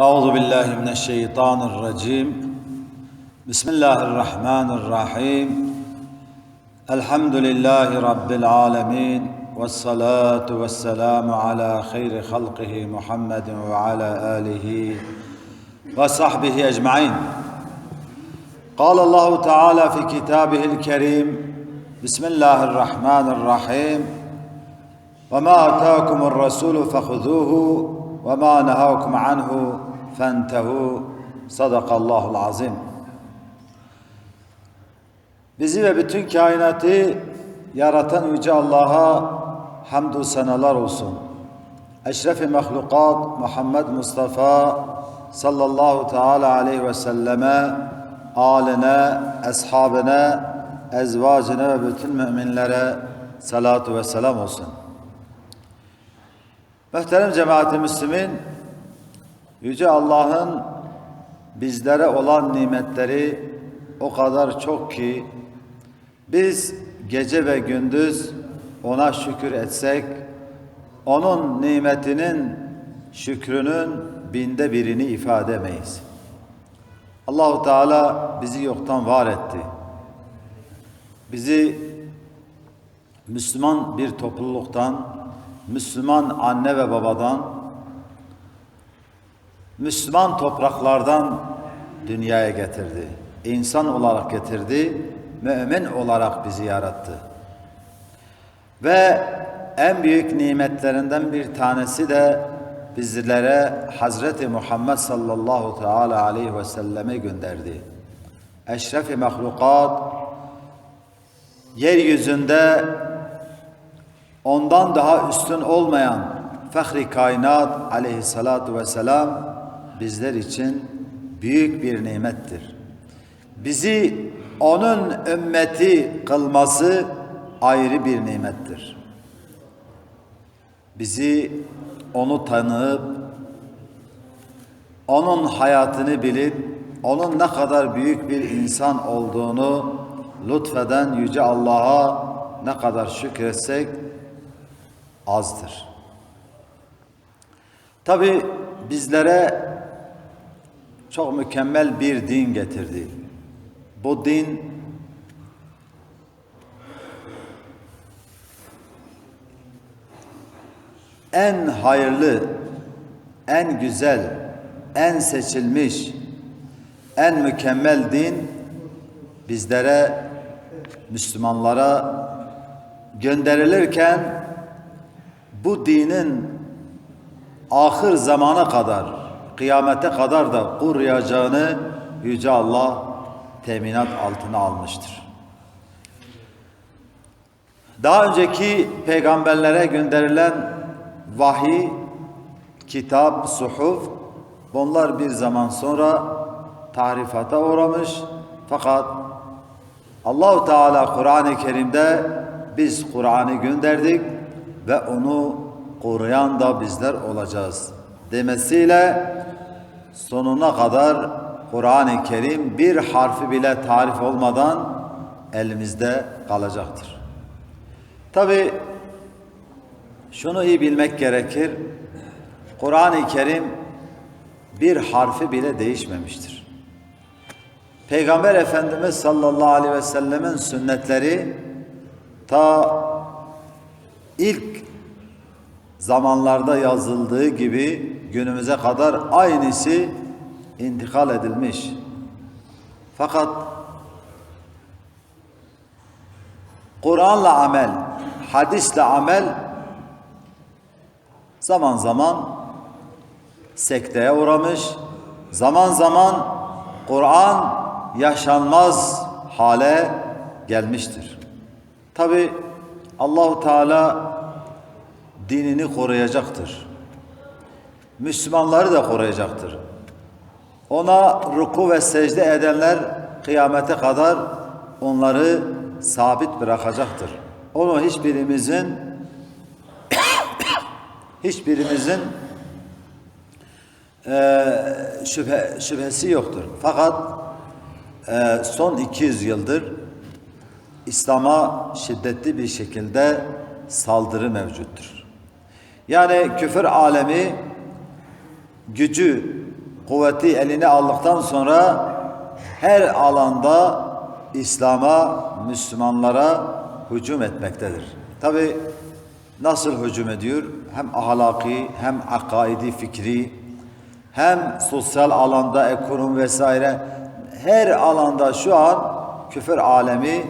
أعوذ بالله من الشيطان الرجيم. بسم الله الرحمن الرحيم. الحمد لله رب العالمين والصلاة والسلام على خير خلقه محمد وعلى آله وصحبه أجمعين. قال الله تعالى في كتابه الكريم بسم الله الرحمن الرحيم. وما آتاكم الرسول فخذوه وما نهاكم عنه fentehu sadakallahul azim. Bizi ve bütün kainatı yaratan Yüce Allah'a hamdü senalar olsun. Eşrefi mahlukat Muhammed Mustafa sallallahu teala aleyhi ve selleme aline, ashabine, ezvacine ve bütün müminlere salatu ve selam olsun. Muhterem cemaat-i müslümin, Yüce Allah'ın bizlere olan nimetleri o kadar çok ki biz gece ve gündüz ona şükür etsek, onun nimetinin şükrünün binde birini ifade edemeyiz. Allahu Teala bizi yoktan var etti. Bizi Müslüman bir topluluktan, Müslüman anne ve babadan, Müslüman topraklardan dünyaya getirdi. İnsan olarak getirdi, mümin olarak bizi yarattı. Ve en büyük nimetlerinden bir tanesi de bizlere Hazreti Muhammed sallallahu teala aleyhi ve selleme gönderdi. Eşrefi mahlukat yeryüzünde ondan daha üstün olmayan fahri kainat aleyhissalatu vesselam bizler için büyük bir nimettir. Bizi onun ümmeti kılması ayrı bir nimettir. Bizi onu tanıyıp, onun hayatını bilip, onun ne kadar büyük bir insan olduğunu lütfeden Yüce Allah'a ne kadar şükretsek azdır. Tabi bizlere çok mükemmel bir din getirdi. Bu din en hayırlı, en güzel, en seçilmiş, en mükemmel din bizlere, Müslümanlara gönderilirken bu dinin ahir zamana kadar, kıyamete kadar da kuruyacağını Yüce Allah teminat altına almıştır. Daha önceki peygamberlere gönderilen vahiy, kitap, suhuf bunlar bir zaman sonra tahrifata uğramış fakat Allahu Teala Kur'an-ı Kerim'de biz Kur'an'ı gönderdik ve onu koruyan da bizler olacağız demesiyle sonuna kadar Kur'an-ı Kerim bir harfi bile tarif olmadan elimizde kalacaktır. Tabi şunu iyi bilmek gerekir. Kur'an-ı Kerim bir harfi bile değişmemiştir. Peygamber Efendimiz sallallahu aleyhi ve sellemin sünnetleri ta ilk zamanlarda yazıldığı gibi günümüze kadar aynısı intikal edilmiş. Fakat Kur'an'la amel, hadisle amel zaman zaman sekteye uğramış, zaman zaman Kur'an yaşanmaz hale gelmiştir. Tabi Allahu Teala dinini koruyacaktır. Müslümanları da koruyacaktır. Ona ruku ve secde edenler kıyamete kadar onları sabit bırakacaktır. Onu hiçbirimizin hiçbirimizin e, şüphe, şüphesi yoktur. Fakat e, son 200 yıldır İslam'a şiddetli bir şekilde saldırı mevcuttur. Yani küfür alemi gücü kuvveti eline aldıktan sonra her alanda İslam'a, Müslümanlara hücum etmektedir. Tabi nasıl hücum ediyor? Hem ahlaki, hem akaidi, fikri, hem sosyal alanda, ekonomi vesaire her alanda şu an küfür alemi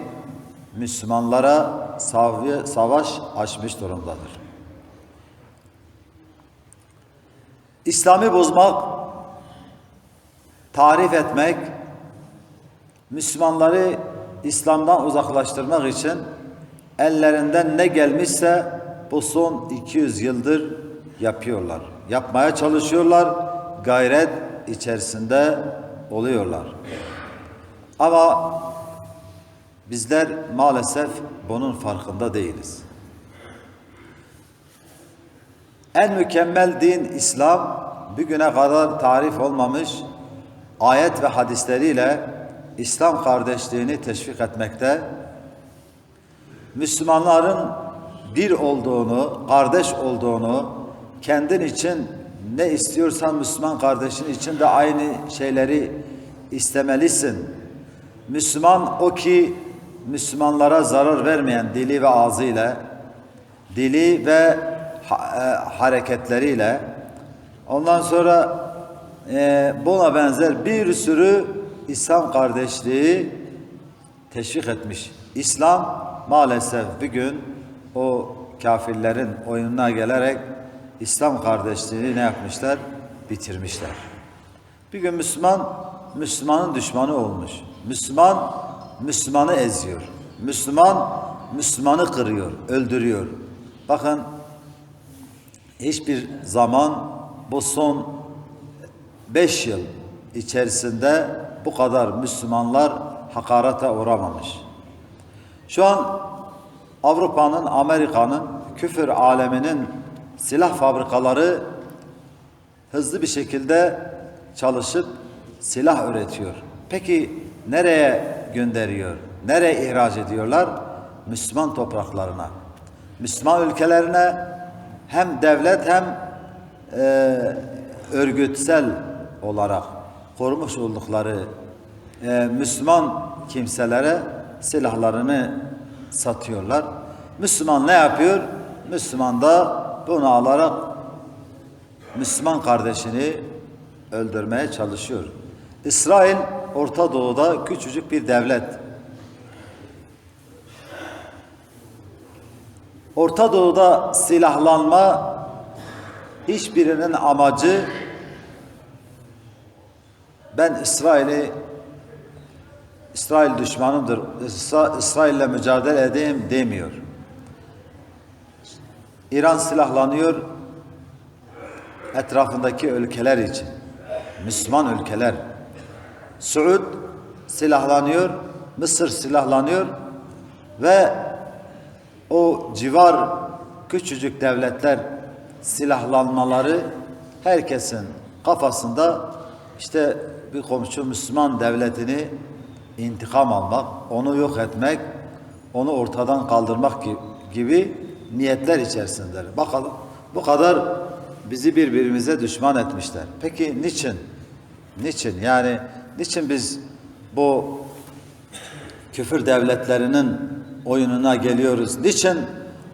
Müslümanlara sav- savaş açmış durumdadır. İslam'ı bozmak, tarif etmek, Müslümanları İslam'dan uzaklaştırmak için ellerinden ne gelmişse bu son 200 yıldır yapıyorlar. Yapmaya çalışıyorlar, gayret içerisinde oluyorlar. Ama bizler maalesef bunun farkında değiliz. En mükemmel din İslam bugüne kadar tarif olmamış ayet ve hadisleriyle İslam kardeşliğini teşvik etmekte, Müslümanların bir olduğunu, kardeş olduğunu, kendin için ne istiyorsan Müslüman kardeşin için de aynı şeyleri istemelisin. Müslüman o ki Müslümanlara zarar vermeyen dili ve ağzıyla, dili ve hareketleriyle, ondan sonra e, buna benzer bir sürü İslam kardeşliği teşvik etmiş. İslam maalesef bugün o kafirlerin oyununa gelerek İslam kardeşliğini ne yapmışlar? Bitirmişler. Bir gün Müslüman, Müslümanın düşmanı olmuş. Müslüman, Müslümanı eziyor. Müslüman, Müslümanı kırıyor, öldürüyor. Bakın hiçbir zaman bu son beş yıl içerisinde bu kadar Müslümanlar hakarete uğramamış. Şu an Avrupa'nın, Amerika'nın, küfür aleminin silah fabrikaları hızlı bir şekilde çalışıp silah üretiyor. Peki nereye gönderiyor? Nereye ihraç ediyorlar? Müslüman topraklarına. Müslüman ülkelerine hem devlet hem e, örgütsel olarak korumuş oldukları e, Müslüman kimselere silahlarını satıyorlar. Müslüman ne yapıyor? Müslüman da bunu alarak Müslüman kardeşini öldürmeye çalışıyor. İsrail Orta Doğu'da küçücük bir devlet. Orta Doğu'da silahlanma hiçbirinin amacı ben İsrail'i İsrail düşmanımdır. İsra- İsrail'le mücadele edeyim demiyor. İran silahlanıyor etrafındaki ülkeler için. Müslüman ülkeler. Suud silahlanıyor, Mısır silahlanıyor ve o civar küçücük devletler silahlanmaları herkesin kafasında işte bir komşu Müslüman devletini intikam almak, onu yok etmek, onu ortadan kaldırmak gi- gibi niyetler içerisindeler. Bakalım bu kadar bizi birbirimize düşman etmişler. Peki niçin? Niçin? Yani niçin biz bu küfür devletlerinin oyununa geliyoruz? Niçin?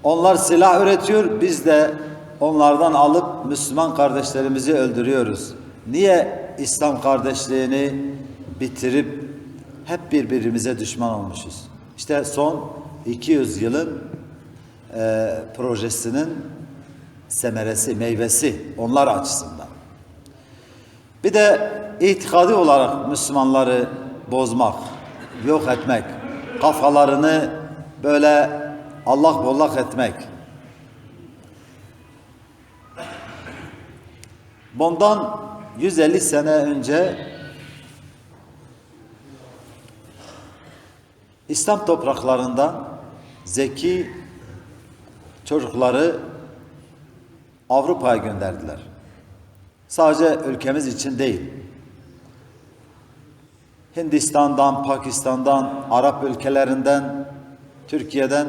Onlar silah üretiyor, biz de onlardan alıp Müslüman kardeşlerimizi öldürüyoruz. Niye İslam kardeşliğini bitirip hep birbirimize düşman olmuşuz? İşte son 200 yılın e, projesinin semeresi, meyvesi onlar açısından. Bir de itikadi olarak Müslümanları bozmak, yok etmek, kafalarını böyle Allah bollak etmek. Bundan 150 sene önce İslam topraklarından zeki çocukları Avrupa'ya gönderdiler. Sadece ülkemiz için değil. Hindistan'dan, Pakistan'dan, Arap ülkelerinden, Türkiye'den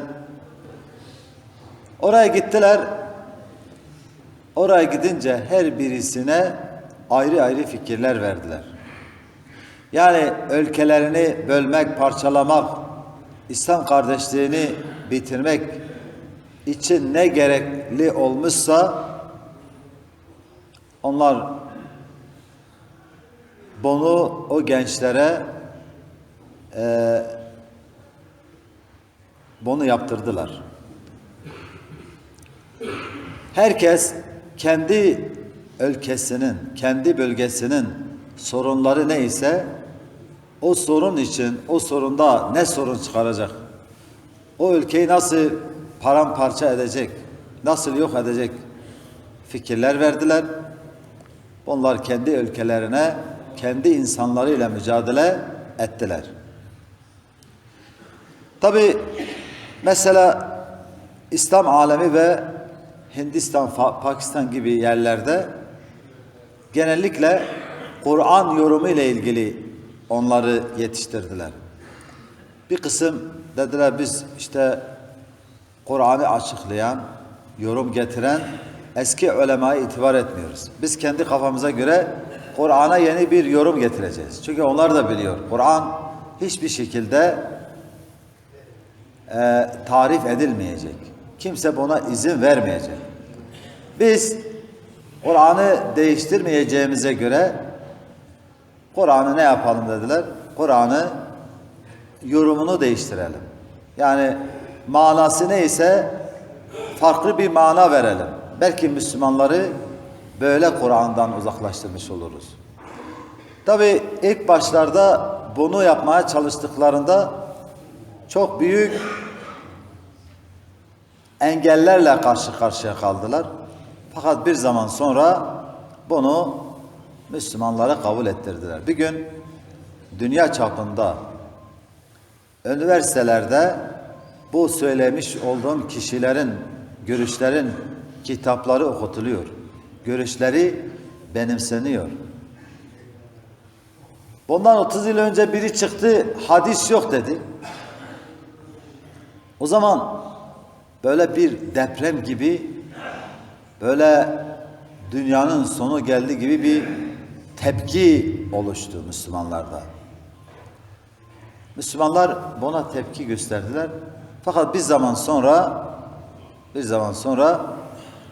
oraya gittiler. Oraya gidince her birisine ayrı ayrı fikirler verdiler. Yani ülkelerini bölmek, parçalamak, İslam kardeşliğini bitirmek için ne gerekli olmuşsa onlar bunu o gençlere eee, bunu yaptırdılar. Herkes kendi ülkesinin, kendi bölgesinin sorunları neyse o sorun için, o sorunda ne sorun çıkaracak? O ülkeyi nasıl paramparça edecek? Nasıl yok edecek? Fikirler verdiler. Onlar kendi ülkelerine, kendi insanlarıyla mücadele ettiler. Tabi mesela İslam alemi ve Hindistan, Pakistan gibi yerlerde genellikle Kur'an yorumu ile ilgili onları yetiştirdiler. Bir kısım dediler biz işte Kur'an'ı açıklayan, yorum getiren eski ulemaya itibar etmiyoruz. Biz kendi kafamıza göre Kur'an'a yeni bir yorum getireceğiz. Çünkü onlar da biliyor. Kur'an hiçbir şekilde e, tarif edilmeyecek. Kimse buna izin vermeyecek. Biz Kur'an'ı değiştirmeyeceğimize göre Kur'an'ı ne yapalım dediler? Kur'an'ı yorumunu değiştirelim. Yani manası neyse farklı bir mana verelim. Belki Müslümanları böyle Kur'an'dan uzaklaştırmış oluruz. Tabi ilk başlarda bunu yapmaya çalıştıklarında çok büyük engellerle karşı karşıya kaldılar. Fakat bir zaman sonra bunu Müslümanlara kabul ettirdiler. Bir gün dünya çapında üniversitelerde bu söylemiş olduğum kişilerin, görüşlerin kitapları okutuluyor. Görüşleri benimseniyor. Bundan 30 yıl önce biri çıktı, hadis yok dedi. O zaman böyle bir deprem gibi böyle dünyanın sonu geldi gibi bir tepki oluştu Müslümanlarda. Müslümanlar buna tepki gösterdiler. Fakat bir zaman sonra bir zaman sonra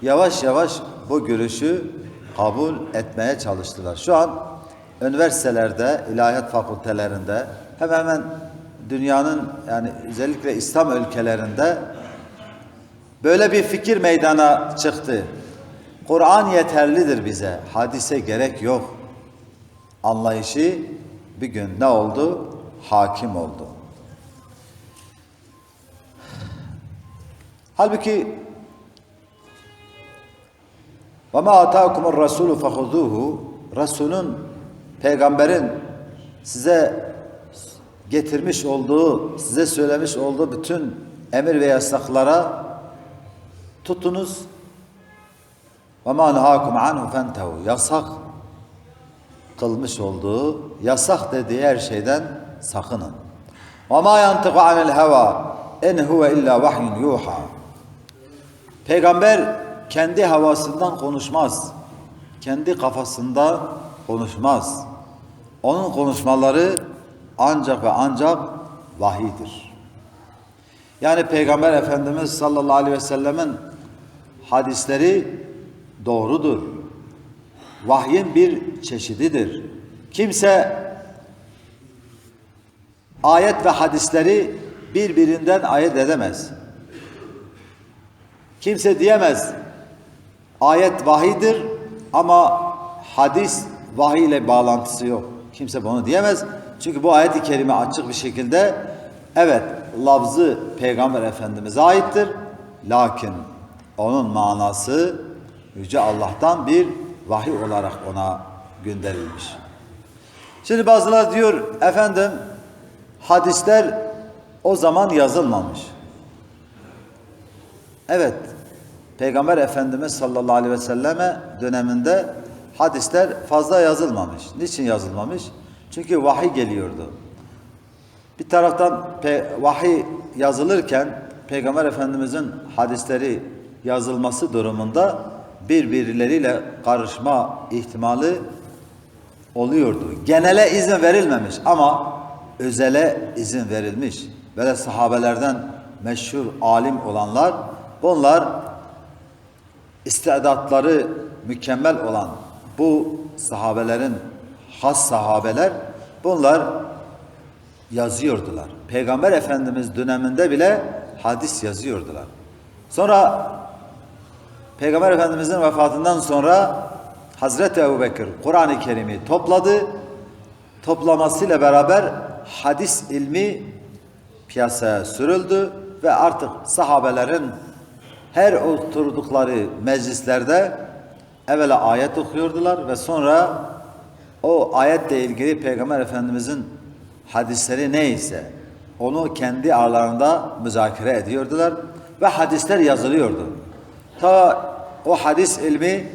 yavaş yavaş bu görüşü kabul etmeye çalıştılar. Şu an üniversitelerde, ilahiyat fakültelerinde hemen hemen dünyanın yani özellikle İslam ülkelerinde Böyle bir fikir meydana çıktı. Kur'an yeterlidir bize. Hadise gerek yok. Anlayışı bir gün ne oldu? Hakim oldu. Halbuki ve ma ataakumur rasulu fehuzuhu Resulün peygamberin size getirmiş olduğu, size söylemiş olduğu bütün emir ve yasaklara Tutunuz. Ve ma nehakum anhu fentehu. Yasak kılmış olduğu, yasak dediği her şeyden sakının. Ve ma yantiku anil heva en huve illa vahyun yuha. Peygamber kendi havasından konuşmaz. Kendi kafasında konuşmaz. Onun konuşmaları ancak ve ancak vahidir. Yani Peygamber Efendimiz sallallahu aleyhi ve sellemin hadisleri doğrudur. Vahyin bir çeşididir. Kimse ayet ve hadisleri birbirinden ayırt edemez. Kimse diyemez ayet vahidir ama hadis vahiy ile bağlantısı yok. Kimse bunu diyemez. Çünkü bu ayet-i kerime açık bir şekilde evet lafzı Peygamber Efendimiz'e aittir. Lakin onun manası Yüce Allah'tan bir vahiy olarak ona gönderilmiş. Şimdi bazılar diyor efendim hadisler o zaman yazılmamış. Evet Peygamber Efendimiz sallallahu aleyhi ve selleme döneminde hadisler fazla yazılmamış. Niçin yazılmamış? Çünkü vahiy geliyordu. Bir taraftan vahiy yazılırken Peygamber Efendimizin hadisleri yazılması durumunda birbirleriyle karışma ihtimali oluyordu. Genele izin verilmemiş ama özele izin verilmiş. Böyle sahabelerden meşhur alim olanlar bunlar istidatları mükemmel olan bu sahabelerin has sahabeler bunlar yazıyordular. Peygamber Efendimiz döneminde bile hadis yazıyordular. Sonra Peygamber Efendimizin vefatından sonra Hazreti Ebubekir Kur'an-ı Kerim'i topladı. Toplamasıyla beraber hadis ilmi piyasaya sürüldü ve artık sahabelerin her oturdukları meclislerde evvela ayet okuyordular ve sonra o ayetle ilgili Peygamber Efendimizin hadisleri neyse onu kendi aralarında müzakere ediyordular ve hadisler yazılıyordu. Ta o hadis ilmi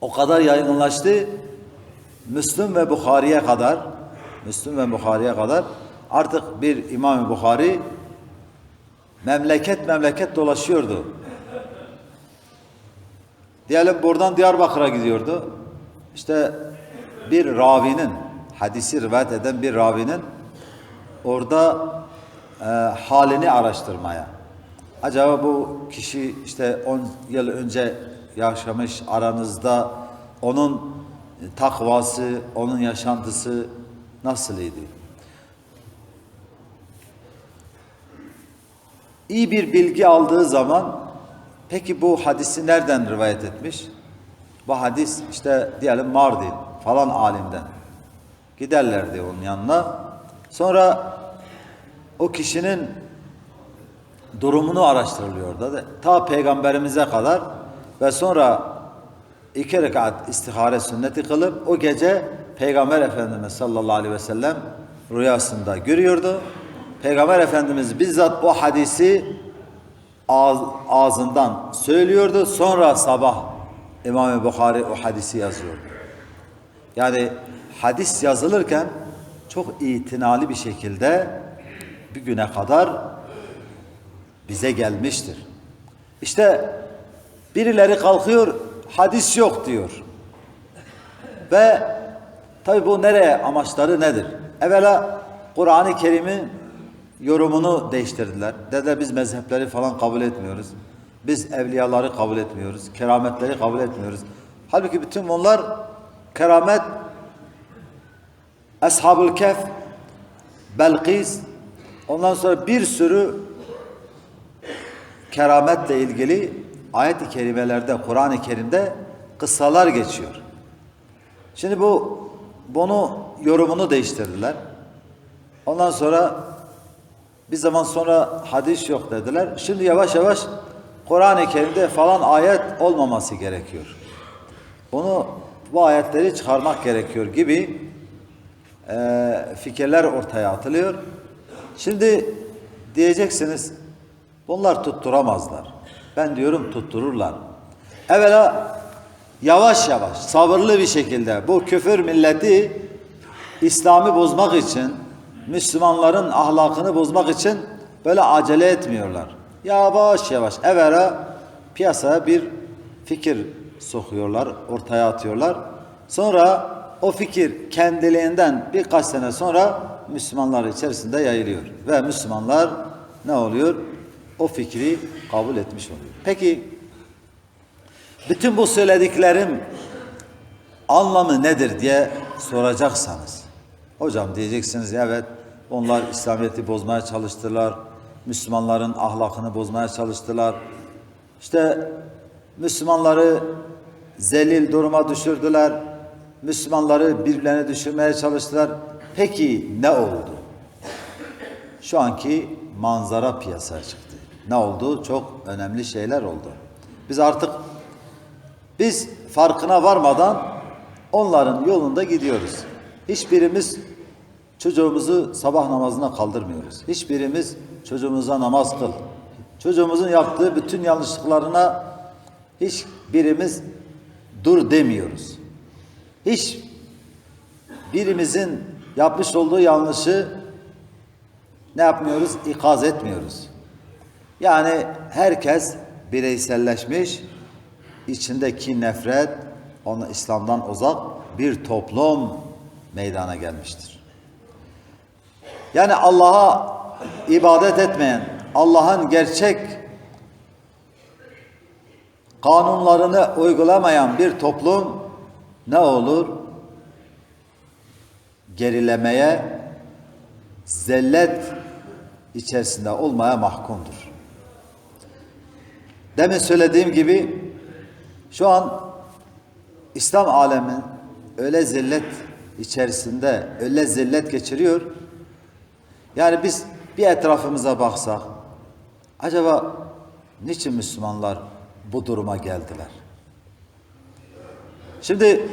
o kadar yaygınlaştı Müslüm ve Bukhari'ye kadar Müslüm ve Bukhari'ye kadar artık bir İmam-ı Bukhari memleket memleket dolaşıyordu. Diyelim buradan Diyarbakır'a gidiyordu. İşte bir ravinin, hadisi rivayet eden bir ravinin orada e, halini araştırmaya. Acaba bu kişi işte 10 yıl önce yaşamış aranızda onun takvası, onun yaşantısı nasılıydı? İyi bir bilgi aldığı zaman peki bu hadisi nereden rivayet etmiş? Bu hadis işte diyelim Mardin falan alimden. Giderlerdi onun yanına. Sonra o kişinin durumunu araştırılıyordu. Ta peygamberimize kadar ve sonra iki rekat istihare sünneti kılıp o gece Peygamber Efendimiz sallallahu aleyhi ve sellem rüyasında görüyordu. Peygamber Efendimiz bizzat o hadisi ağzından söylüyordu. Sonra sabah İmam-ı Bukhari o hadisi yazıyordu. Yani hadis yazılırken çok itinalı bir şekilde bir güne kadar bize gelmiştir. İşte birileri kalkıyor hadis yok diyor. Ve tabi bu nereye amaçları nedir? Evvela Kur'an-ı Kerim'in yorumunu değiştirdiler. Dediler biz mezhepleri falan kabul etmiyoruz. Biz evliyaları kabul etmiyoruz. Kerametleri kabul etmiyoruz. Halbuki bütün bunlar keramet Ashab-ül Kehf Belkis ondan sonra bir sürü kerametle ilgili ayet-i kerimelerde, Kur'an-ı Kerim'de kıssalar geçiyor. Şimdi bu bunu yorumunu değiştirdiler. Ondan sonra bir zaman sonra hadis yok dediler. Şimdi yavaş yavaş Kur'an-ı Kerim'de falan ayet olmaması gerekiyor. Bunu bu ayetleri çıkarmak gerekiyor gibi e, fikirler ortaya atılıyor. Şimdi diyeceksiniz bunlar tutturamazlar. Ben diyorum tuttururlar. Evvela yavaş yavaş sabırlı bir şekilde bu küfür milleti İslam'ı bozmak için Müslümanların ahlakını bozmak için böyle acele etmiyorlar. Yavaş yavaş evvela piyasaya bir fikir sokuyorlar, ortaya atıyorlar. Sonra o fikir kendiliğinden birkaç sene sonra Müslümanlar içerisinde yayılıyor. Ve Müslümanlar ne oluyor? O fikri kabul etmiş oluyor. Peki bütün bu söylediklerim anlamı nedir diye soracaksanız hocam diyeceksiniz evet onlar İslamiyet'i bozmaya çalıştılar. Müslümanların ahlakını bozmaya çalıştılar. İşte Müslümanları zelil duruma düşürdüler. Müslümanları birbirlerine düşürmeye çalıştılar. Peki ne oldu? Şu anki manzara piyasaya çıktı. Ne oldu? Çok önemli şeyler oldu. Biz artık biz farkına varmadan onların yolunda gidiyoruz. Hiçbirimiz çocuğumuzu sabah namazına kaldırmıyoruz. Hiçbirimiz çocuğumuza namaz kıl. Çocuğumuzun yaptığı bütün yanlışlıklarına hiçbirimiz dur demiyoruz. Hiç birimizin yapmış olduğu yanlışı ne yapmıyoruz? İkaz etmiyoruz. Yani herkes bireyselleşmiş, içindeki nefret, Ona İslam'dan uzak bir toplum meydana gelmiştir. Yani Allah'a ibadet etmeyen, Allah'ın gerçek kanunlarını uygulamayan bir toplum ne olur? Gerilemeye, zellet içerisinde olmaya mahkumdur. Demin söylediğim gibi şu an İslam alemi öyle zillet içerisinde öyle zillet geçiriyor. Yani biz bir etrafımıza baksak acaba niçin Müslümanlar bu duruma geldiler? Şimdi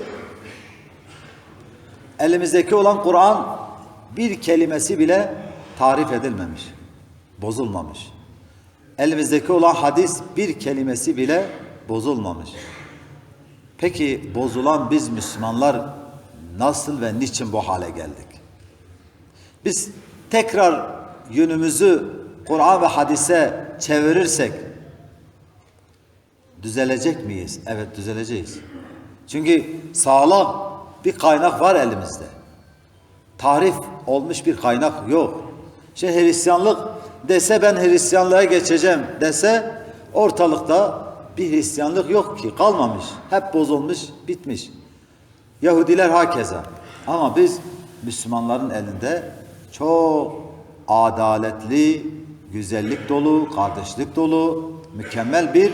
elimizdeki olan Kur'an bir kelimesi bile tarif edilmemiş, bozulmamış. Elimizdeki olan hadis bir kelimesi bile bozulmamış. Peki bozulan biz Müslümanlar nasıl ve niçin bu hale geldik? Biz tekrar yönümüzü Kur'an ve hadise çevirirsek düzelecek miyiz? Evet düzeleceğiz. Çünkü sağlam bir kaynak var elimizde. Tarif olmuş bir kaynak yok. Şey Hristiyanlık dese ben Hristiyanlığa geçeceğim dese ortalıkta bir Hristiyanlık yok ki kalmamış. Hep bozulmuş, bitmiş. Yahudiler hakeza. Ama biz Müslümanların elinde çok adaletli, güzellik dolu, kardeşlik dolu, mükemmel bir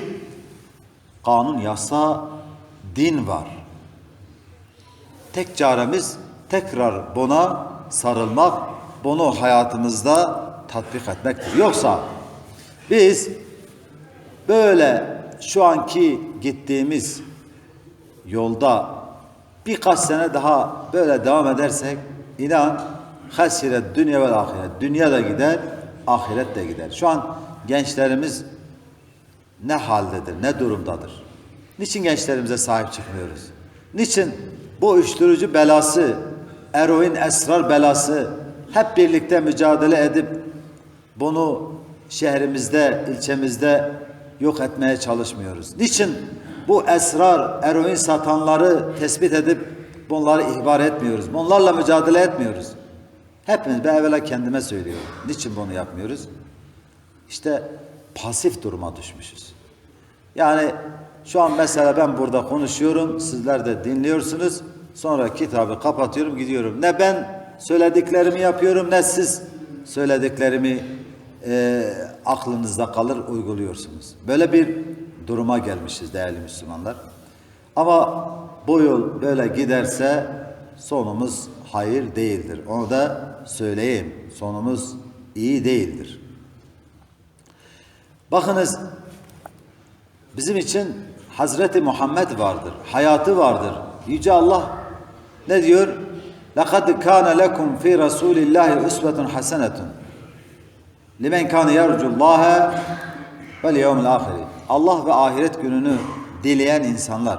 kanun, yasa, din var. Tek çaremiz tekrar buna sarılmak, bunu hayatımızda tatbik etmektir. Yoksa biz böyle şu anki gittiğimiz yolda birkaç sene daha böyle devam edersek inan hasiret dünya ve ahiret. Dünya da gider, ahiret de gider. Şu an gençlerimiz ne haldedir, ne durumdadır? Niçin gençlerimize sahip çıkmıyoruz? Niçin bu uyuşturucu belası, eroin esrar belası hep birlikte mücadele edip bunu şehrimizde, ilçemizde yok etmeye çalışmıyoruz? Niçin bu esrar, eroin satanları tespit edip bunları ihbar etmiyoruz? Bunlarla mücadele etmiyoruz. Hepimiz ben evvela kendime söylüyorum. Niçin bunu yapmıyoruz? İşte pasif duruma düşmüşüz. Yani şu an mesela ben burada konuşuyorum, sizler de dinliyorsunuz. Sonra kitabı kapatıyorum, gidiyorum. Ne ben söylediklerimi yapıyorum, ne siz söylediklerimi e, aklınızda kalır, uyguluyorsunuz. Böyle bir duruma gelmişiz değerli Müslümanlar. Ama bu yol böyle giderse sonumuz hayır değildir. Onu da söyleyeyim. Sonumuz iyi değildir. Bakınız bizim için Hazreti Muhammed vardır. Hayatı vardır. Yüce Allah ne diyor? لَقَدْ كَانَ لَكُمْ فِي رَسُولِ اللّٰهِ اُسْوَةٌ حَسَنَةٌ لِمَنْ كَانَ يَرْجُ اللّٰهَ وَالْيَوْمِ الْآخِرِ Allah ve ahiret gününü dileyen insanlar.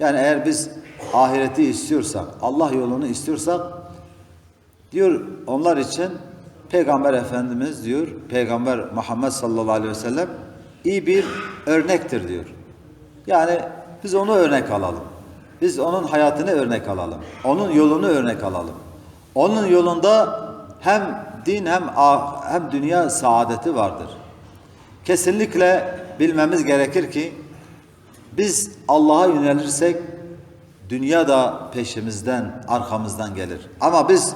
Yani eğer biz ahireti istiyorsak, Allah yolunu istiyorsak diyor onlar için Peygamber Efendimiz diyor, Peygamber Muhammed sallallahu aleyhi ve sellem iyi bir örnektir diyor. Yani biz onu örnek alalım. Biz onun hayatını örnek alalım. Onun yolunu örnek alalım. Onun yolunda hem din hem hem dünya saadeti vardır. Kesinlikle bilmemiz gerekir ki biz Allah'a yönelirsek dünya da peşimizden, arkamızdan gelir. Ama biz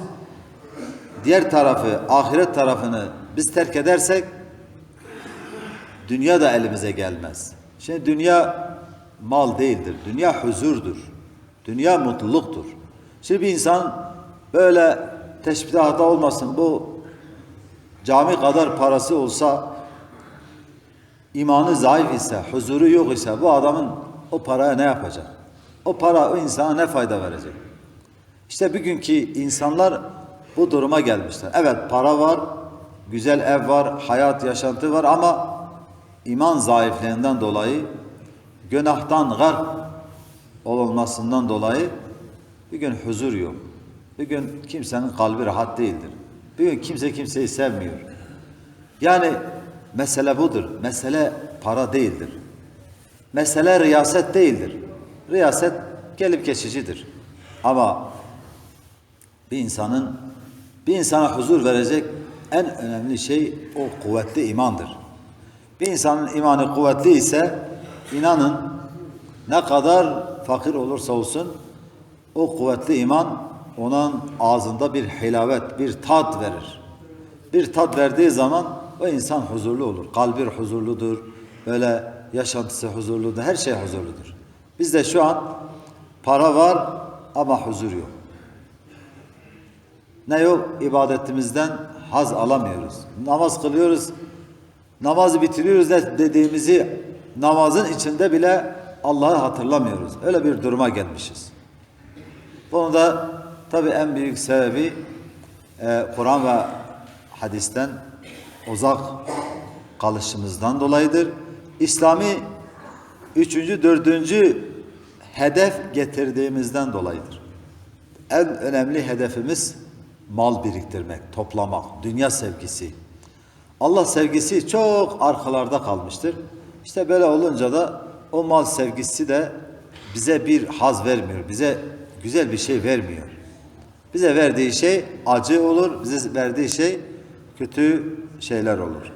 diğer tarafı, ahiret tarafını biz terk edersek dünya da elimize gelmez. Şimdi dünya mal değildir. Dünya huzurdur. Dünya mutluluktur. Şimdi bir insan böyle teşbihte hata olmasın bu cami kadar parası olsa imanı zayıf ise, huzuru yok ise bu adamın o paraya ne yapacak? O para o insana ne fayda verecek? İşte bugünkü insanlar bu duruma gelmişler. Evet para var, güzel ev var, hayat, yaşantı var ama iman zayıflığından dolayı, günahtan garp olunmasından dolayı bir gün huzur yok. Bir gün kimsenin kalbi rahat değildir. Bir gün kimse kimseyi sevmiyor. Yani mesele budur. Mesele para değildir. Mesele riyaset değildir. Riyaset gelip geçicidir. Ama bir insanın bir insana huzur verecek en önemli şey o kuvvetli imandır. Bir insanın imanı kuvvetli ise inanın ne kadar fakir olursa olsun o kuvvetli iman onun ağzında bir hilavet, bir tat verir. Bir tat verdiği zaman o insan huzurlu olur. Kalbi huzurludur. Böyle yaşantısı huzurludur. Her şey huzurludur. Bizde şu an para var ama huzur yok. Ne yok? İbadetimizden haz alamıyoruz. Namaz kılıyoruz. Namazı bitiriyoruz de dediğimizi namazın içinde bile Allah'ı hatırlamıyoruz. Öyle bir duruma gelmişiz. Bunun da tabi en büyük sebebi e, Kur'an ve hadisten uzak kalışımızdan dolayıdır. İslami üçüncü, dördüncü hedef getirdiğimizden dolayıdır. En önemli hedefimiz mal biriktirmek, toplamak, dünya sevgisi. Allah sevgisi çok arkalarda kalmıştır. İşte böyle olunca da o mal sevgisi de bize bir haz vermiyor, bize güzel bir şey vermiyor. Bize verdiği şey acı olur, bize verdiği şey kötü şeyler olur.